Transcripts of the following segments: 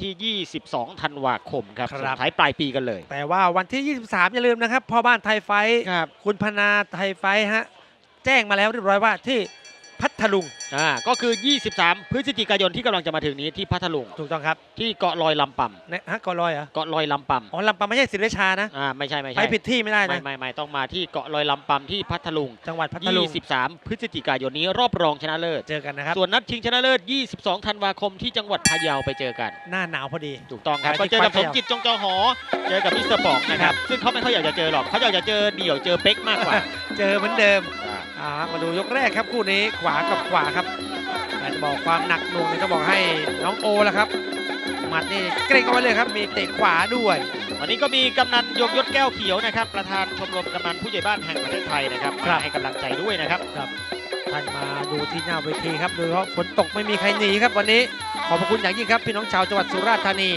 ที่ 22 ธันวาคมครับครับส่งท้ายปลายปีกันเลย แต่ว่าวันที่ 23 อย่าลืมนะครับพ่อบ้านไทยไฟท์ครับคุณพนาไทยไฟท์ฮะแจ้งมาแล้วเรียบร้อยว่าที่ พัทลุงอ่าก็คือ 23 พฤศจิกายนที่กำลังจะมาถึงนี้ที่พัทลุงถูกต้องครับที่เกาะลอยลำปเนี่ยฮะกอลอยเหรอำเกาะลอยลำปอ๋อลำปางไม่ใช่ศิริชานะำอ่าไม่ใช่ไม่ไปใช่ผิดที่ไม่ได้ไม่นะไม่ไม่ต้องมาที่เกาะลอยลำปำที่พัทลุงจังหวัดพัทลุง23 พฤศจิกายนนี้รอบรองชนะเลิศเจอกันนะครับส่วนนัดชิงชนะเลิศ 22 ธันวาคมที่จังหวัดพะเยาไปเจอกัน หน้าหนาวพอดี ถูกต้องครับไปก็ที่เจอกับพะสเยามจิตจงจอหอ เจอกับมิสเตอร์ป๋องนะครับซึ่งเขาไม่ค่อยอยากจะเจอหรอกเขาอยากจะเจอเดี่ยวเจอเป๊กมากกว่า เจอเหมือนเดิม อ่าอ่ามาดูยกแรกครับคู่นี้ขวากับขวาครับแต่จะบอกความหนักหน่วงนี่ต้องบอกให้น้องโอแล้วครับหมัดนี่เกรงเอาไว้เลยครับ มีเตะขวาด้วย วันนี้ก็มีกำนันยงยศแก้วเขียวนะครับ ประธานชมรมกำนันผู้ใหญ่บ้านแห่งประเทศไทยนะครับครับ มาให้กำลังใจด้วยนะครับท่านมาดูที่หน้าเวทีครับโดยเฉพาะฝนตกไม่มีใครหนีครับวันนี้ขอบพระคุณอย่างยิ่งครับพี่น้องชาวจังหวัดสุราษฎร์ธานี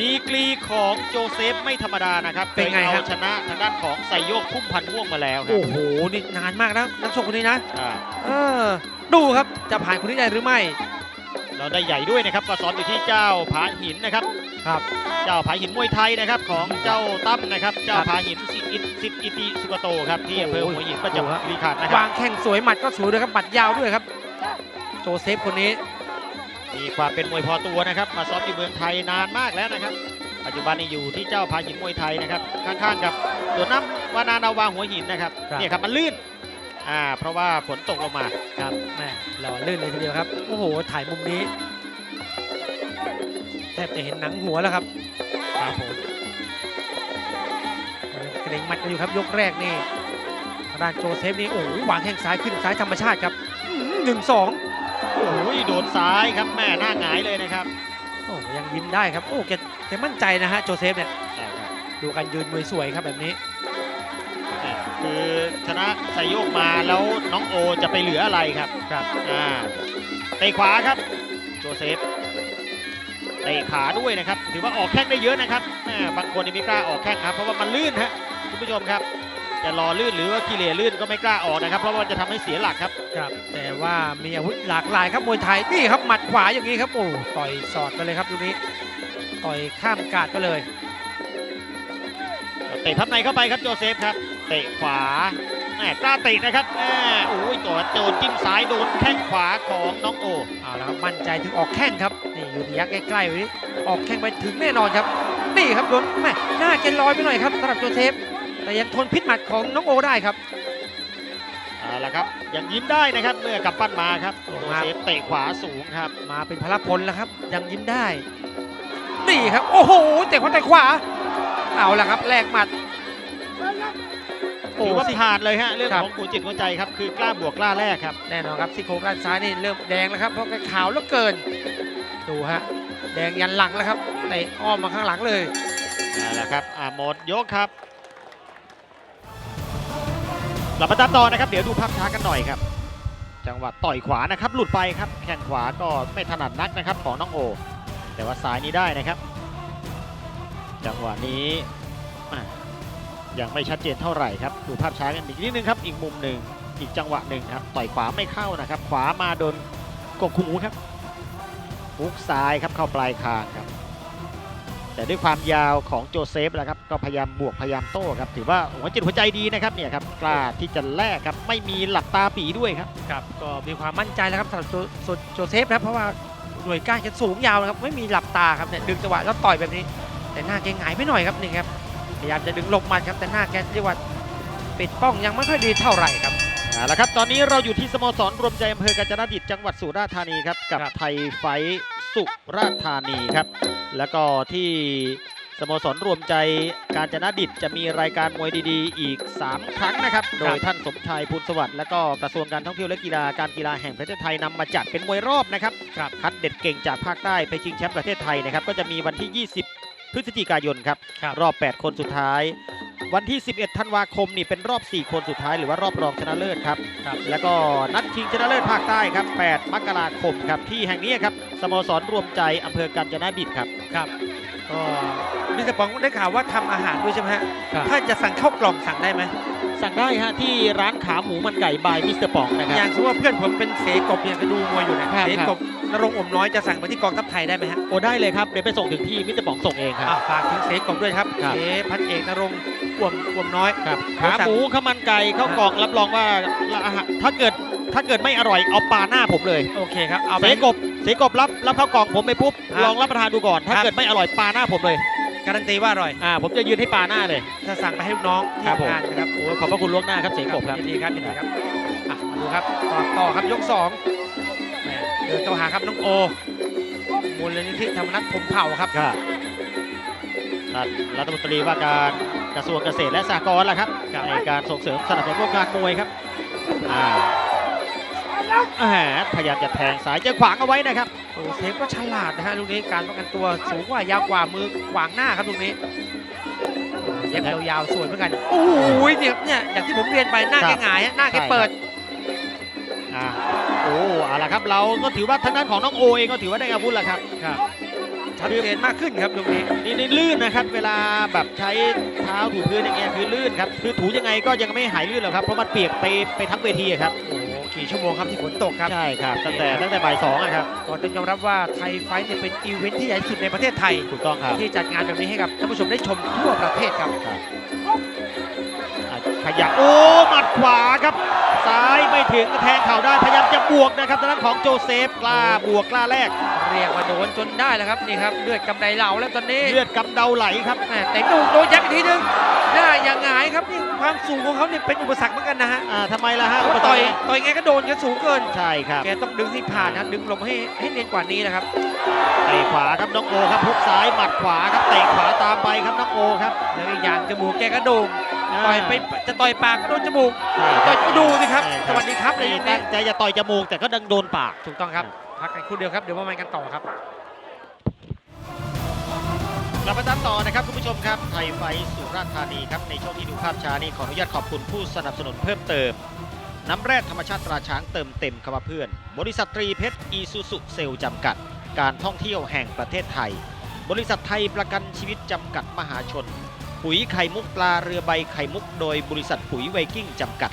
ดีกรีของโจเซฟไม่ธรรมดานะครับเป็นไงคยครัเอาบชนะทางด้านของไซโยกพุ่มพันธ์ม่วงมาแล้วครัโอ้บโหนี่นานมากนะนักชกคนนี้นะอ่าเออดูครับจะผ่านคนนี้ได้หรือไม่ เราได้ใหญ่ด้วยนะครับก็ซ้อมอยู่ที่เจ้าผาหินนะครับครับ เจ้าผาหินมวยไทยนะครับของเจ้าตั้มนะครับ เจ้าครับผาหินสิอิสิทธิอิติสุกโตครับที่อำเภอโอ้โหหัวหินประจวบดูฮะคีรีขันธ์นะครัวาบงแข้งสวยหมัดก็สวยด้วยครับหมัดยาวด้วยครับ โจเซฟคนนี้ มีความเป็นมวยพอตัวนะครับ มาซ้อมอยู่เมืองไทยนานมากแล้วนะครับ ปัจจุบันนี้อยู่ที่เจ้าผาหินมวยไทยนะครับ ข้างๆกับสวนน้ำวานานาวาหัวหินนะครับครับ เนี่ยครับมันลื่นอ่าเพราะว่าฝนตกลงมาครับแม่หล่อลื่นเลยทีเดียวครับ โอ้โห ถ่ายมุมนี้ แทบจะเห็นหนังหัวแล้วครับครับผมเกรงหมัดกันอยู่ครับยกแรกนี่ทางด้านโจเซฟนี่โอ้โหวางแข้งซ้ายขึ้นซ้ายธรรมชาติครับอื้อหือหนึ่งสอง โอ้ยโดนซ้ายครับแม่หน้าหงายเลยนะครับ โอ้ยังยิ้มได้ครับ โอ้แกแกมั่นใจนะฮะโจเซฟเนี่ยใช่ครับดูการยืนมวยสวยครับแบบนี้แม่คือชนะไซโยกมาแล้วน้องโอจะไปเหลืออะไรครับครับอ่าเตะขวาครับโจเซฟเตะขาด้วยนะครับ ถือว่าออกแข้งได้เยอะนะครับแม่บางคนนี่ไม่กล้าออกแข้งครับ เพราะว่ามันลื่นฮะคุณผู้ชมครับ จะรอลื่นหรือว่าขี้เหร่ลื่นก็ไม่กล้าออกนะครับ เพราะว่าจะทำให้เสียหลักครับครับ แต่ว่ามีอาวุธหลากหลายครับมวยไทยนี่ครับหมัดขวาอย่างนี้ครับโอ้ต่อยสอดไปเลยครับตรงนี้ต่อยข้ามกาดไปเลยเตะพับในเข้าไปครับโจเซฟครับเตะขวาแหมกล้าเตะนะครับแหมโอ้ยตัวโจนจิ้มซ้ายโดนแข้งขวาของน้องโอเอาละครับมั่นใจถึงออกแข้งครับนี่อยู่ระยะใกล้ๆไว้ออกแข้งไปถึงแน่นอนครับ นี่ครับโดนแม่หน้าเกนลอยไปหน่อยครับสำหรับโจเซฟ แต่ยังทนพิษหมัดของน้องโอได้ครับเอาละครับยังยิ้มได้นะครับเมื่อกำปั้นมาครับโอ้โจครับเซฟเตะขวาสูงครับ มาเป็นพลพลแล้วครับ ยังยิ้มได้ นี่ครับ โอ้โหเตะขวาเตะขวาเอาละครับแลกหมัดโอ้ถือว่าสิผ่านเลยฮะเรื่องครับของหัวจิตหัวใจครับคือกล้าบวกกล้าแลกครับแน่นอนครับซี่โครงด้านซ้ายนี่เริ่มแดงแล้วครับเพราะแกขาวเหลือเกิน ดูฮะแดงยันหลังแล้วครับเตะอ้อมมาข้างหลังเลยเอาละครับอ่าหมดยกครับ กลับมาตามต่อนะครับ เดี๋ยวดูภาพช้ากันหน่อยครับ จังหวะต่อยขวานะครับ หลุดไปครับ แข้งขวาก็ไม่ถนัดนักนะครับของน้องโอ แต่ว่าซ้ายนี้ได้นะครับ จังหวะนี้ยังไม่ชัดเจนเท่าไหร่ครับ ดูภาพช้ากันอีกนิดนึงครับ อีกมุมหนึ่งอีกจังหวะหนึ่งครับ ต่อยขวาไม่เข้านะครับ ขวามาโดนกกหูครับฟุกซ้ายครับเข้าปลายคางครับ แต่ด้วยความยาวของโจเซฟนะครับก็พยายามบวกพยายามโต้ครับถือว่าหัวจิตหัวใจดีนะครับเนี่ยครับกล้าที่จะแลกครับไม่มีหลับตาปีด้วยครับครับก็มีความมั่นใจแล้วครับสำหรับโจโจโจเซฟนะครับเพราะว่าหน่วยก้านแกสูงยาวนะครับไม่มีหลับตาครับเนี่ยดึงจังหวะแล้วต่อยแบบนี้ แต่หน้าแกหงายไปหน่อยครับนี่ครับพยายามจะดึงหลบมัดครับแต่หน้าแกเรียกว่าปิดป้องยังไม่ค่อยดีเท่าไหร่ครับ เอาละครับ ตอนนี้เราอยู่ที่สโมสรรวมใจอำเภอกาญจนดิตจังหวัดสุราษฎร์ธานีครับ กับครับไทยไฟท์สุราษฎร์ธานีครับ แล้วก็ที่สโมสรรวมใจกาญจนดิตจะมีรายการมวยดีๆ อีก 3 ครั้งนะครับ โดยท่านสมชายพูลสวัสดิ์และก็กระทรวงการท่องเที่ยวและกีฬาการกีฬาแห่งประเทศไทยนำมาจัดเป็นมวยรอบนะครับครับคัดเด็ดเก่งจากภาคใต้ไปชิงแชมป์ประเทศไทยนะครับก็จะมีวันที่ 20 พฤศจิกายนครับครับรอบ 8 คนสุดท้าย วันที่ 11 ธันวาคมนี่เป็นรอบ 4 คนสุดท้ายหรือว่ารอบรองชนะเลิศครับครับ แล้วก็นัดชิงชนะเลิศภาคใต้ครับ 8 มกราคมครับที่แห่งนี้ครับสโมสรรวมใจอำเภอกาญจนดิตครับ ครับก็มิสเตอร์ปองได้ข่าวว่าทำอาหารด้วยใช่ไหมฮะครับ ถ้าจะสั่งเข้าวกล่องสั่งได้ไหม สั่งได้ฮะที่ร้านขาหมูมันไก่บายมิสเตอร์ปองนะคอรัย่าบงสมมติว่าเพื่อนผมเป็นเสกบเนี่ยก็ดูมวยอยู่นะครับเสกบนรงค์อมน้อยจะสั่งไปที่กองทัพไทยได้ไหมฮะโอ้ได้เลยครับเดี๋ยวไปส่งถึงที่มิสเตอร์ปองส่งเองครับอะฝากถึงเสกบด้วยครับครับเสพันเอกนรงค์อวมอวมน้อยครับเดี๋ยวขาสั่งหมูข้าวมันไก่ข้าวกล่องรับรองว่าอาหารถ้าเกิดถ้าเกิดไม่อร่อยเอาปลาหน้าผมเลยโอเคครับเอาเสไปกบเสกบรับรับข้าวกล่องผมไปปุ๊บครับลองรับประทานดูก่อน ถ้าครับเกิดไม่อร่อยปลาหน้าผมเลย การันตีว่าอร่อย อ่าผมจะยืนให้ปลาหน้าเลยถ้าสั่งไปให้ลูกน้องที่ครับผม ทำงานนะครับโอ้ขอบพระคุณล่วงหน้าครับเสกบครับยินดีครับยินดีครับอะมาดูครับต่อต่อครับยกสองแหม่เดินเข้าหาครับน้องโอ มูลนิธิธรรมนัฐพรหมเผ่าครับครับท่านรัฐมนตรีว่าการกระทรวงเกษตรและสหกรณ์ล่ะครับในการส่งเสริมสนับสนุนวงการมวยครับอ่าอ่าพยายามจะแทงสายเจอขวางเอาไว้นะครับโอ้ เซฟก็ฉลาดนะฮะลูกนี้การป้องกันตัวสูงกว่ายาวกว่ามือขวางหน้าครับลูกนี้เย็บยาวๆสวยเหมือนกันโอ้ยเนี่ยเนี่ยอย่างที่ผมเรียนไปหน้าครัแกบหงายฮะหน้าแกใช่ครับเปิดอ่าโอ้เอาละครับเราก็ถือว่าทางด้านของน้องโอเองก็ถือว่าได้อาวุธแล้วครับครับชัดเจนมากขึ้นครับลูกนี้นี่นี่ลื่นนะครับ เวลาแบบใช้เท้าถูพื้นอย่างเงี้ยคือลื่นครับคือถูยังไงก็ยังไม่หายลื่นหรอกครับเพราะมันเปียกไปไปทั้งเวทีอะครับโอ้โห กี่ชั่วโมงครับที่ฝนตกครับ ใช่ครับ ตั้งแต่ตั้งแต่บ่ายสองอะครับก่อนต้องยอมรับว่าไทยไฟท์เนี่ยเป็นอีเวนท์ที่ใหญ่ที่สุดในประเทศไทย ถูกต้องครับ ที่จัดงานแบบนี้ให้กับท่านผู้ชมได้ชมทั่วประเทศครับอะขยับโอ้หมัดขวาครับ ซ้ายไม่ถึงแทงเข่าได้ พยายามจะบวกนะครับทางด้านของโจเซฟกล้าบวกกล้าแลกเรียกว่าโดนจนได้แล้วครับนี่ครับเลือดกำไดเหลาแล้วตอนนี้ เลือดกำเดาไหลครับแหม่แต่ดูโดนยัดอีกทีหนึง หน้าอย่างหงายครับนี่ความสูงของเขาเนี่ยเป็นอุปสรรคเหมือนกันนะฮะอ่าทำไมล่ะฮะเพราะว่าต่อยต่อยไงก็โดนแกสูงเกิน ใช่ครับแกต้องดึงให้ผ่านนะดึงลมให้ให้เนียนกว่านี้นะครับ เตะขวาครับน้องโอครับพุกซ้ายหมัดขวาครับเตะขวาตามไปครับน้องโอครับ แล้วอีกอย่างจมูกแกก็โด่งต่อยไปจะต่อยปากก็โดนจมูกใช่ต่อยดูสิครับใช่สวัสดีครับในนี่ยุคตั้นี้งใจจะต่อยจมูกแต่ก็ดังโดนปาก ถูกต้องครับ พักกันครู่เดียวครับ เดี๋ยวมาใหม่กันต่อครับ กลับมาตามต่อนะครับคุณผู้ชมครับไทยไฟสุราษฎร์ธานีครับในช่วงที่ดูภาพช้านี้ขออนุญาตขอบคุณผู้สนับสนุนเพิ่มเติม น้ำแร่ธรรมชาติตราช้างเติมเต็มคำว่าเพื่อน บริษัทตรีเพชรอีซูซุเซลจำกัด การท่องเที่ยวแห่งประเทศไทย บริษัทไทยประกันชีวิตจำกัดมหาชน ปุ๋ยไข่มุกปลาเรือใบไข่มุกโดยบริษัทปุ๋ยไวกิ้งจำกัด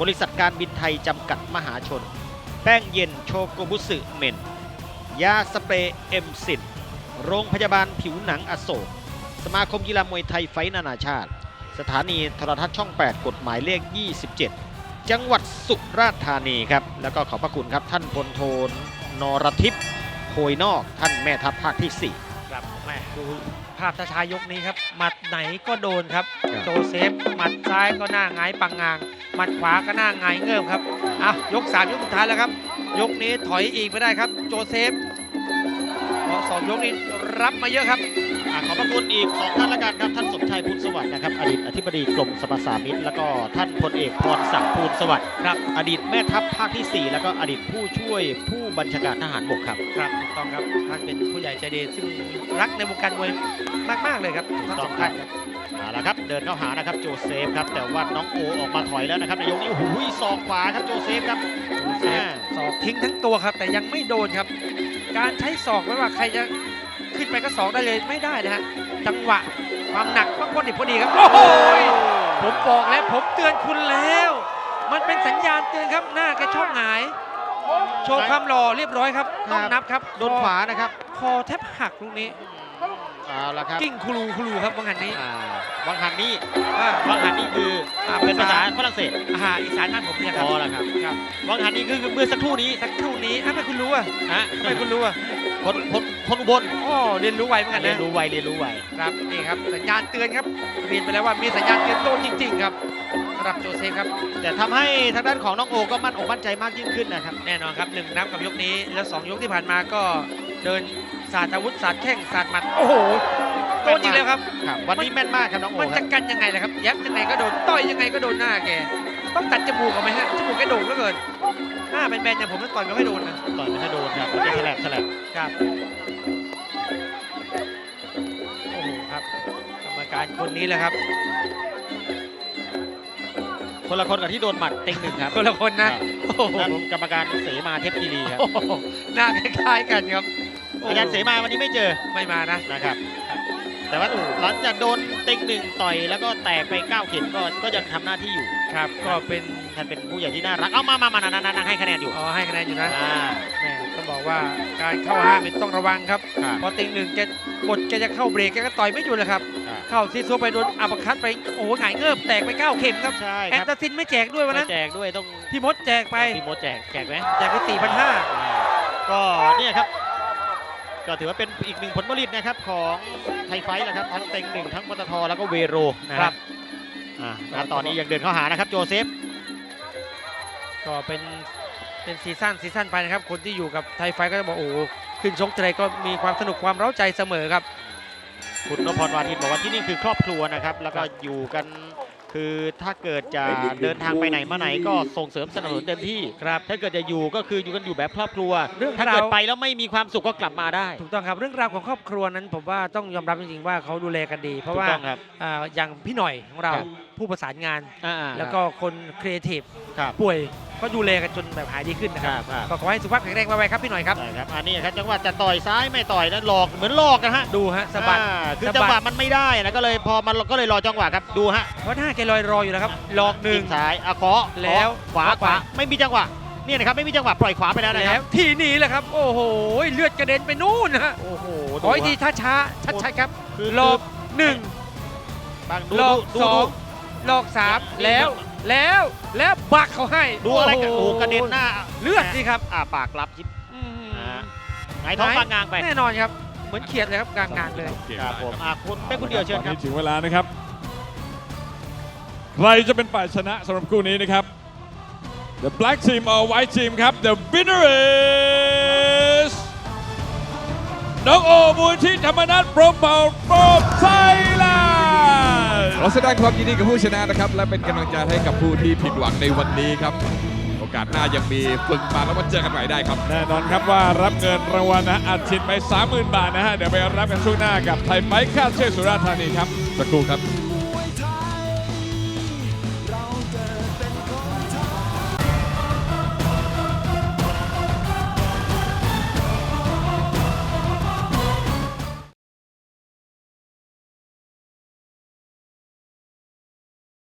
บริษัทการบินไทยจำกัดมหาชน แป้งเย็นโชโกบุสึเมนยาสเปรย์เอ็มสิน โรงพยาบาลผิวหนังอโศก สมาคมกีฬามวยไทยไฟท์นานาชาติ สถานีโทรทัศน์ช่อง 8 กฎหมายเลข 27 จังหวัดสุราษฎร์ธานีครับ แล้วก็ขอบพระคุณครับท่านพลโทนรทิพย์โพยนอกท่านแม่ทัพภาคที่ครับแม่ดูภาพช้าๆยกนี้ครับ หมัดไหนก็โดนครับ ครับ โจเซฟ หมัดซ้ายก็หน้าหงายปังงาง หมัดขวาก็หน้าหงายเงิบครับอะยกสามยกสุดท้ายแล้วครับ ยกนี้ถอยอีกไม่ได้ครับ โจเซฟเพราะ สองยกนี้รับมาเยอะครับ4อะขอบพระคุณอีก2ท่านละกันครับท่านสมชายพูนสวัสดิ์นะครับอดีตอธิบดีกรมสรรพสามิตแล้วก็ท่านพลเอกพรศักดิ์พูนสวัสดิ์ครับอดีตแม่ทัพภาคที่ 4 แล้วก็อดีตผู้ช่วยผู้บัญชาการทหารบกครับ ครับถูกต้องครับท่านเป็นผู้ใหญ่ใจดีซึ่งรักในวงการมวยมาก ๆ เลยครับทั้งสองท่านครับเอาละครับเดินเข้าหานะครับโจเซฟครับแต่ว่าน้องโอออกมาถอยแล้วนะครับในยกนี้โอ้โหศอกขวาครับโจเซฟครับเซฟศอกทิ้งทั้งตัวครับ แต่ยังไม่โดนครับ การใช้ศอกไม่ว่าใครจะขึ้นไปก็ศอกได้เลยไม่ได้นะฮะจังหวะความหนักก็พอดีพอดีครับโอ้โหผมบอกแล้วผมเตือนคุณแล้ว มันเป็นสัญญาณเตือนครับหน้าแกชอบหงายโชว์ความหล่อเรียบร้อยครับต้องนับครับโดนขวานะครับ คอแทบหักลูกนี้เอาละครับกิ้งคลูคลูครับวังหันนี้อ่า วังหันนี่อ่าวังหันนี่คืออ่าเป็นภาษาฝรั่งเศสอาหารอีสานบ้านผมเนี่ยคพรับอแล้วครับครับวังหันนี่คือเมื่อสักครู่นี้สักครู่นี้อะทำไมคุณรู้อะฮะทำไมคุณรู้อะคนคนคนอุบลอ๋อเรียนรู้ไวเหมือนกันเรียนะนรู้ไวเรียนรู้ไวครับนี่ครับสัญญาณเตือนครับเรียนไปแล้วว่ามีสัญญาณเตือนโดนจริง ๆ ครับสำหรับโจเซฟครับ แต่ทำให้ทางด้านของน้องโอก็มั่นอกมั่นใจมากยิ่งขึ้นนะครับ แน่นอนครับหนึ่งนับกับยกนี้ แล้วสองยกที่ผ่านมาก็เดินสาดอาวุธสาดแข้งสาดหมัด โอ้โห โดนจริงแล้วครับ ครับ วันนี้แม่นมากครับน้องโอมันครัจะบกันยังไงล่ะครับ ยับยังไงก็โดน ต่อยยังไงก็โดนหน้าแก ต้องตัดจมูกออกไหมฮะ จมูกแกโด่งเหลือเกิน หน้าแบนๆอย่างผมแล้วต่อยไม่ค่อยโดนนะ ต่อยไม่ให้โดนครับมันจะแฉลบแฉลบครับ โอ้โหครับ กรรมการคนนี้แหละครับคนละคนกับที่โดนหมัดเต็งหนึ่งครับคนละคนนะ โอ้โห นั่นกรรมการเสมาเทพคีรีครับโอ้โหหน้าคล้ายๆกันครับโอ้โหอาจารย์เสมาวันนี้ไม่เจอไม่มานะนะครับ แต่ว่าหลังจากโดนเต็งหนึ่งต่อยแล้วก็แตกไปเก้าเข็มก็ก็ยังทำหน้าที่อยู่ครับ ก็เป็นท่านเป็นผู้ใหญ่ที่น่ารักเอามามามานั่งนั่งให้คะแนนอยู่อ๋อให้คะแนนอยู่นะอ่าแหม่ต้องบอกว่าการเข้าห้ามเป็นต้องระวังครับครับพอติงหนึ่งแกกดแกจะเข้าเบรกแกก็ต่อยไม่หยุดเลยครับครับเข้าซีซัวไปโดนอัปเปอร์คัตไปโอ้โหหงายเงิบแตกไปเก้าเข็มครับใช่แอคนรับตาซินไม่แจกด้วยวันไม่นั้นแจกด้วยต้องพี่มดแจกไปพี่โมดแจกแจกไหมแจกไปสี่พันห้าก็เนี่ยครับ ก็ถือว่าเป็นอีกหนึ่งผลผลิตนะครับของไทยไฟท์นะครับทั้งเต็งหนึ่งทั้งปตทแล้วก็เวโรนะครับอ่าแล้วตอนนี้ยังเดินเข้าหานะครับโจเซฟก็เป็นเป็นซีซั่นซีซั่นไปนะครับคนที่อยู่กับไทยไฟท์ก็จะบอกโอ้โหขึ้นชกทีไรก็มีความสนุกความเร้าใจเสมอครับ คุณนพพรวาทินบอกว่าที่นี่คือครอบครัวนะครับ แล้วก็อยู่กัน คือถ้าเกิดจะเดินทางไปไหนมาไหนก็ส่งเสริมสนับสนุนเต็มที่ครับ ถ้าเกิดจะอยู่ก็คืออยู่กันอยู่แบบครอบครัว เรื่องถ้าราเกิวดไปแล้วไม่มีความสุขก็กลับมาได้ ถูกต้องครับเรื่องราวของครอบครัวนั้นผมว่าต้องยอมรับจริงๆว่าเขาดูแลกันดี เพราะว่าถูกต้องครับอ่าอย่างพี่หน่อยของเราครับผู้ประสานงาน อ่าๆ แล้วก็คนครีเอทีฟครับป่วยก็ดูแลกันจนแบบหายดีขึ้นนะคครัรับบครับ ก็ขอให้สุขภาพแข็งแรงไวๆครับพี่หน่อยครับใช่ครับอันนี้ครับจังหวะจะต่อยซ้ายไม่ต่อยนะหลอกเหมือนหลอกนะฮะดูฮะสะบัด อ่าคือสะบัด จังหวะมันไม่ได้นะก็เลยพอมันก็เลยรอจังหวะครับดูฮะเพราะหน้าแกลอยรออยู่แล้วครับหลอกหนึ่ง จิ้มซ้ายอะขอแล้วขวาขวาขวาไม่มีจังหวะเนี่ยนะครับไม่มีจังหวะปล่อยขวาไปแล้วนะคแล้รัวบทีนี้แหละครับ โอ้โห เลือดกระเด็นไปนู่นนะฮะโอ้โหขออีกทีฮะ ช้าช้าชัดชัดๆครับคือ หลอกหนึ่ง บางดูหลอกดูสดูอง หลอกสามแล้วแล้วแล้วบักเขาให้ดูอะไรกันโอ้โหกระเด็นหน้าเลือดสิครับอ่าปากรับจิ๊บอืมอ่าไงท้องปากงางไปแน่นอนครับ เหมือนเขียดเลยครับกลางงานเลยครับผมอะคุณเป็นคุณเดียวเชิญครับตอนนี้ถึงเวลานะครับ ใครจะเป็นฝ่ายชนะสำหรับคู่นี้นะครับ The Black Team or White Team ครับ The winner is น้องโอมูลที่ธรรมนัทพรหมเผ่าโปรไทยแลนด์ ขอแสดงความยินดีกับผู้ชนะนะครับ และเป็นกำลังใจให้กับผู้ที่ผิดหวังในวันนี้ครับ โอกาสหน้ายังมีฝึกมาแล้วมาเจอกันใหม่ได้ครับ แน่นอนครับว่ารับเงินรางวัลนะอัดฉีดไป 30,000 บาทนะฮะ เดี๋ยวไปรับกันช่วงหน้ากับไทยไฟท์ค่าเชือกสุราษฎร์ธานีครับ สักครู่ครับ